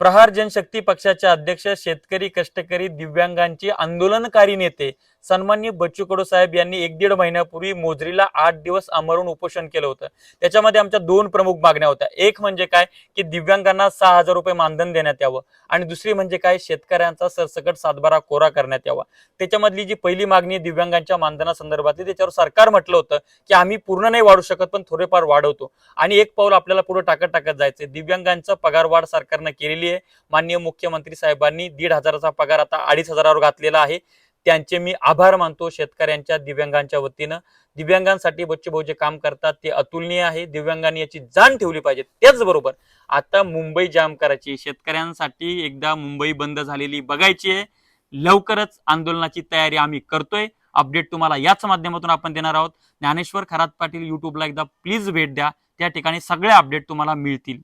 प्रहार जनशक्ती पक्षाचे अध्यक्ष शेतकरी कष्टकरी दिव्यांगांची आंदोलनकारी नेते सन्मान्य बच्चू कडू साहेब यांनी एक दीड महिन्यापूर्वी मोजरीला आठ दिवस आमरण उपोषण केलं होतं. त्याच्यामध्ये आमच्या दोन प्रमुख मागण्या होत्या. एक म्हणजे काय? की दिव्यांगांना सहा हजार रुपये मानधन देण्यात यावं आणि दुसरी म्हणजे काय? शेतकऱ्यांचा सरसकट सातबारा कोरा करण्यात यावा. त्याच्यामधली जी पहिली मागणी दिव्यांगांच्या मानधनासंदर्भातली त्याच्यावर सरकार म्हटलं होतं की आम्ही पूर्ण नाही वाढू शकत पण थोडेफार वाढवतो. आणि एक पाऊल आपल्याला पुढे टाकत टाकत जायचं दिव्यांगांचं पगार वाढ सरकारनं केलेली आहे. माननीय मुख्यमंत्री साहेबांनी दीड हजाराचा पगार आता अडीच हजारावर घातलेला आहे. त्यांचे मी आभार मानतो शेतकऱ्यांच्या दिव्यांगांच्या वतीनं. दिव्यांगांसाठी बच्चे भाऊ जे काम करतात ते अतुलनीय आहे. दिव्यांगांनी याची जाण ठेवली पाहिजे. त्याचबरोबर आता मुंबई जाम करायची. शेतकऱ्यांसाठी एकदा मुंबई बंद झालेली बघायची आहे. लवकरच आंदोलनाची तयारी आम्ही करतोय. अपडेट तुम्हाला याच माध्यमातून आपण देणार आहोत. ज्ञानेश्वर खरात पाटील युट्यूबला एकदा प्लीज भेट द्या. त्या ठिकाणी सगळे अपडेट तुम्हाला मिळतील.